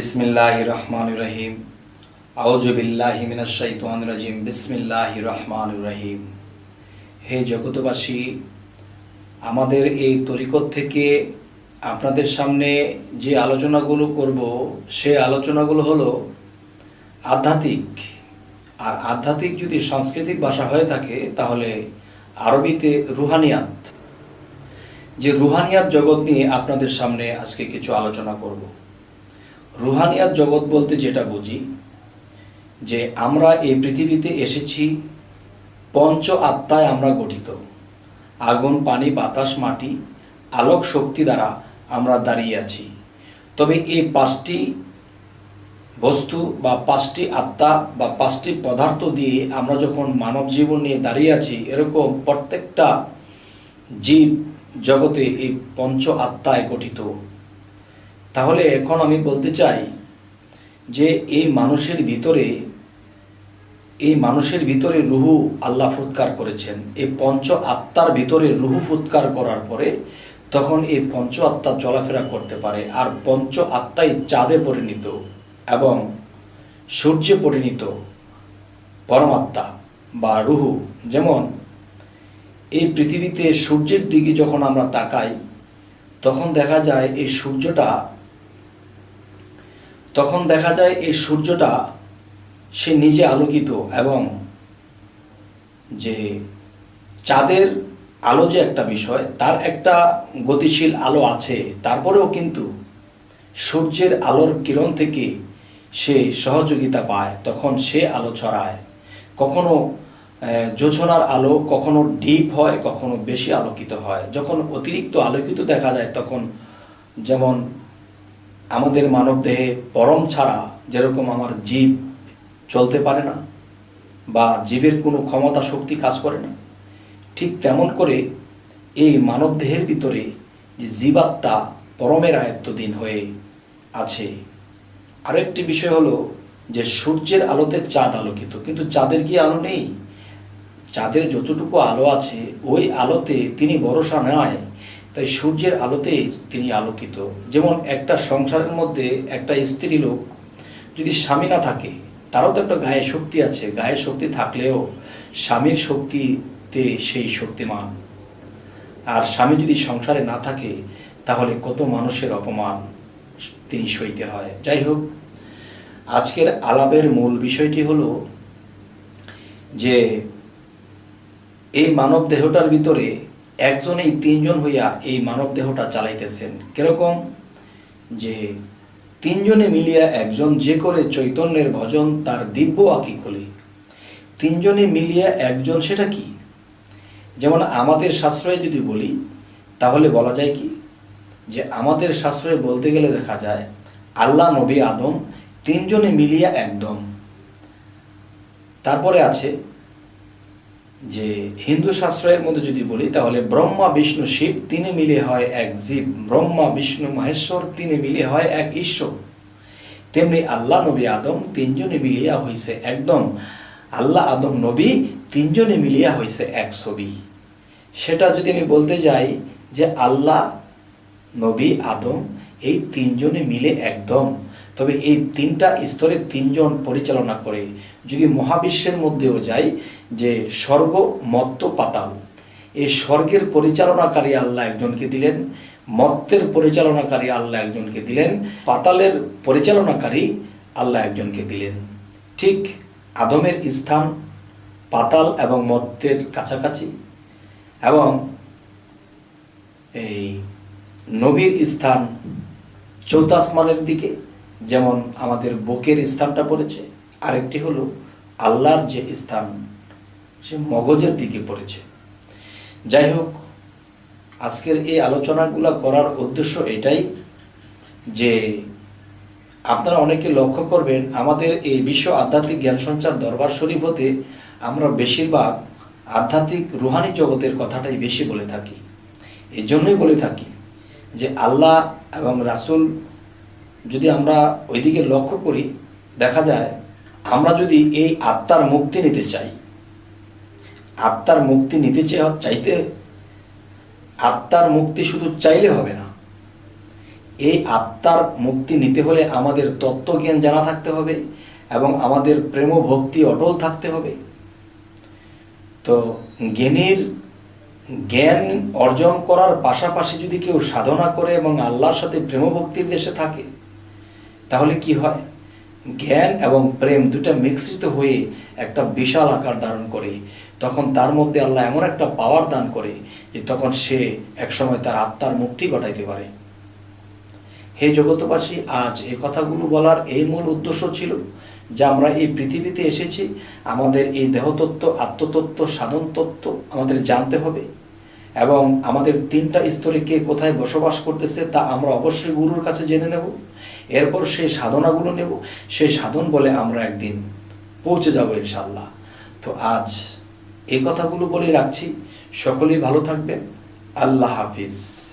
বিসমিল্লাহ রহমান রহিম। আউজবিল্লাহি মিনাশাইতান রাজিম। বিসমিল্লাহ রহমান রহিম। হে জগতবাসী আমাদের এই তরিকত থেকে আপনাদের সামনে যে আলোচনাগুলো করব, সে আলোচনাগুলো হলো আধ্যাত্মিক। আর আধ্যাত্মিক যদি সাংস্কৃতিক ভাষা হয়ে থাকে, তাহলে আরবিতে রুহানিয়াত। যে রুহানিয়াত জগৎ নিয়ে আপনাদের সামনে আজকে কিছু আলোচনা করব। রুহানিয়াত জগৎ বলতে যেটা বুঝি, যে আমরা এই পৃথিবীতে এসেছি, পঞ্চ আত্মায় আমরা গঠিত। আগুন, পানি, বাতাস, মাটি, আলোক শক্তি দ্বারা আমরা দাঁড়িয়ে আছি। তবে এই পাঁচটি বস্তু বা পাঁচটি আত্মা বা পাঁচটি পদার্থ দিয়ে আমরা যখন মানব জীবন নিয়ে দাঁড়িয়ে আছি, এরকম প্রত্যেকটা জীব জগতে এই পঞ্চ আত্মায় গঠিত। তাহলে এখন আমি বলতে চাই যে এই মানুষের ভিতরে, এই মানুষের ভিতরে রুহু আল্লাহ ফুৎকার করেছেন। এই পঞ্চ আত্মার ভিতরে রুহু ফুৎকার করার পরে তখন এই পঞ্চ আত্মা চলাফেরা করতে পারে। আর পঞ্চ আত্মাই চাঁদে পরিণত এবং সূর্যে পরিণত পরমাত্মা বা রুহু। যেমন এই পৃথিবীতে সূর্যের দিকে যখন আমরা তাকাই, তখন দেখা যায় এই সূর্যটা তখন দেখা যায় এই সূর্যটা সে নিজে আলোকিত এবং যে চাঁদের আলো যে একটা বিষয় তার একটা গতিশীল আলো আছে। তারপরেও কিন্তু সূর্যের আলোর কিরণ থেকে সে সহযোগিতা পায় তখন সে আলো ছড়ায়। কখনো আহ, জোছনার আলো কখনো ডিপ হয় কখনো বেশি আলোকিত হয়। যখন অতিরিক্ত আলোকিত দেখা যায় তখন যেমন আমাদের মানবদেহে পরম ছাড়া যেরকম আমার জীব চলতে পারে না বা জীবের কোনো ক্ষমতা শক্তি কাজ করে না, ঠিক তেমন করে এই মানবদেহের ভিতরে যে জীবাত্মা পরমের আয়ত্তদিন হয়ে আছে। আরেকটি বিষয় হলো যে সূর্যের আলোতে চাঁদ আলোকিত, কিন্তু চাঁদের কি আলো নেই? চাঁদের যতটুকু আলো আছে, ওই আলোতে তিনি ভরসা নেয় তাই সূর্যের আলোতে তিনি আলোকিত। যেমন একটা সংসারের মধ্যে একটা স্ত্রী লোক যদি স্বামী না থাকে, তারও তো একটা গায়ে শক্তি আছে। গায়ে শক্তি থাকলেও স্বামীর শক্তিতে সেই শক্তিমান। আর স্বামী যদি সংসারে না থাকে, তাহলে কত মানুষের অপমান তিনি সইতে হয়। যাই হোক, আজকের আলাপের মূল বিষয়টি হলো যে এই মানব দেহটার ভিতরে একজনেই তিনজন হইয়া এই মানব দেহটা চালাইতেছেন। কীরকম? যে তিনজনে মিলিয়া একজন যে করে চৈতন্যের ভজন, তার দিব্য আঁকি খোলে। তিনজনে মিলিয়া একজন সেটা কি? যেমন আমাদের শাস্ত্রয়ে যদি বলি, তাহলে বলা যায় কি? যে আমাদের শাস্ত্রে বলতে গেলে দেখা যায়, আল্লাহ নবী আদম তিনজনে মিলিয়া একদম। তারপরে আছে যে হিন্দু শাস্ত্রের মধ্যে যদি বলি, তাহলে ব্রহ্মা, বিষ্ণু, শিব তিনে মিলে হয় এক জীব। ব্রহ্মা, বিষ্ণু, মহেশ্বর তিনে মিলে হয় এক ঈশ্বর। তেমনি আল্লাহ নবী আদম তিনজনে মিলিয়া হইছে একদম। আল্লাহ আদম নবী তিনজনে মিলিয়া হইছে এক ছবি। সেটা যদি আমি বলতে যাই যে আল্লাহ নবী আদম এই তিনজনে মিলে একদম। তবে এই তিনটা স্তরে তিনজন পরিচালনা করে। যদি মহাবিশ্বের মধ্যেও যাই যে স্বর্গ মত্ত পাতাল এই স্বর্গের পরিচালনাকারী আল্লাহ একজনকে দিলেন, মত্তের পরিচালনাকারী আল্লাহ একজনকে দিলেন, পাতালের পরিচালনাকারী আল্লাহ একজনকে দিলেন। ঠিক আদমের স্থান পাতাল এবং মত্তের কাছাকাছি এবং এই নবীর স্থান চৌথ আসমানের দিকে, যেমন আমাদের বুকের স্থানটা পড়েছে। আরেকটি হলো আল্লাহর যে স্থান সে মগজের দিকে পড়েছে। যাই হোক আজকের এই আলোচনাগুলো করার উদ্দেশ্য এটাই যে আপনারা অনেকে লক্ষ্য করবেন, আমাদের এই বিশ্ব আধ্যাত্মিক জ্ঞান সঞ্চার দরবার শরীফ হতে আমরা বেশিরভাগ আধ্যাত্মিক রুহানি জগতের কথাটাই বেশি বলে থাকি। এই জন্যই বলে থাকি যে আল্লাহ এবং রাসূল যদি আমরা ওইদিকে লক্ষ্য করি, দেখা যায় আমরা যদি এই আত্মার মুক্তি নিতে চাই আত্মার মুক্তি নিতে চাইতে আত্মার মুক্তি শুধু চাইলে হবে না। এই আত্মার মুক্তি নিতে হলে আমাদের তত্ত্বজ্ঞান জানা থাকতে হবে এবং আমাদের প্রেম ভক্তি অটল থাকতে হবে। তো জ্ঞানীর জ্ঞান অর্জন করার পাশাপাশি যদি কেউ সাধনা করে এবং আল্লাহর সাথে প্রেম ভক্তির দেশে থাকে, তাহলে কি হয়? জ্ঞান এবং প্রেম দুটা মিশ্রিত হয়ে একটা বিশাল আকার ধারণ করে। তখন তার মধ্যে আল্লাহ এমন একটা পাওয়ার দান করে যে তখন সে একসময় তার আত্মার মুক্তি ঘটাইতে পারে। হে জগতবাসী আজ এ কথাগুলো বলার এই মূল উদ্দেশ্য ছিল যে আমরা এই পৃথিবীতে এসেছি, আমাদের এই দেহতত্ত্ব, আত্মতত্ত্ব সাধন তত্ত্ব আমাদের জানতে হবে এবং আমাদের তিনটা স্তরে কে কোথায় বসবাস করতেছে তা আমরা অবশ্যই গুরুর কাছে জেনে নেব। এরপর সেই সাধনাগুলো নেব। সেই সাধন বলে আমরা একদিন পৌঁছে যাব ইনশাল্লাহ তো আজ এই কথাগুলো বলে রাখছি। সকলেই ভালো থাকবেন। আল্লাহ হাফিজ।